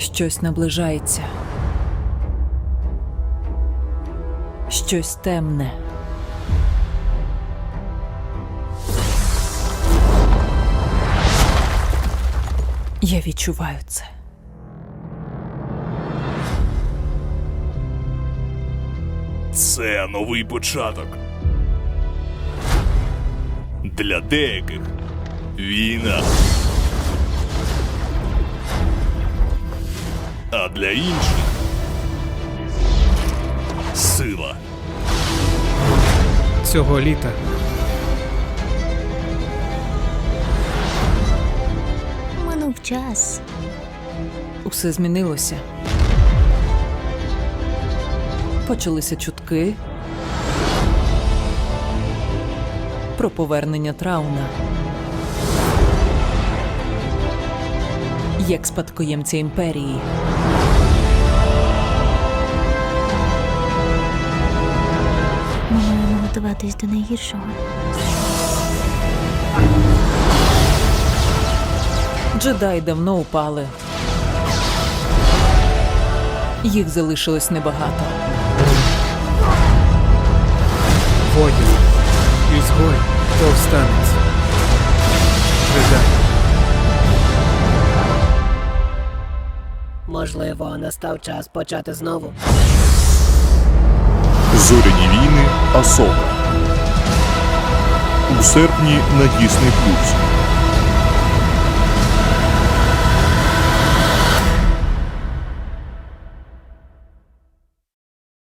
Щось наближається. Щось темне. Я відчуваю це. Це новий початок. Для деяких війна. А для інших сила. Цього літа Минув час. Усе змінилося. Почалися чутки про повернення трауна. Як спадкоємця імперії. Ми маємо готуватись до найгіршого. Джедаї давно упали. Їх залишилось небагато. воїн, ізгой, повстанець. Джедай. Можливо, настав час почати знову. Зоряні війни Асока. У серпні на Плюс.